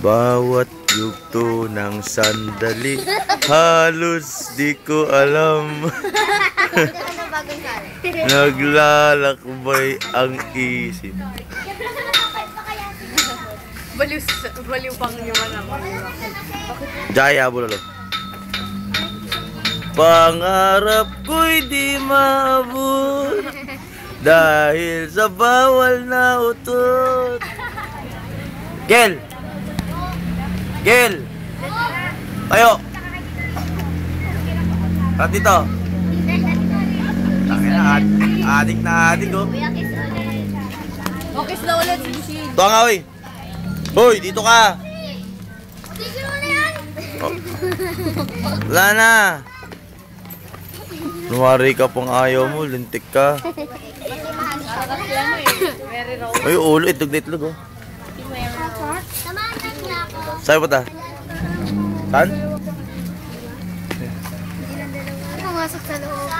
Bawat yugto ng sandali Halos di ko alam? Naglalakbay ang isip Baliw, baliw pang naman. Jaya bulalo Pangarap ko'y di maabot Dahil sa bawal na utot Gel! Gel! Tayo! Tara dito Tangin na, ad- adik na adik oh. Okay, slow ulit si Bushin. Nga oy Hoy, dito ka! Oh. Wala na Lumari ka pang ayaw mo, lintik ka raw. Ay, ulo, itlog na itlog oh Samahan na niya ako. Saan ba ta? Saan? Pumasok sa loob.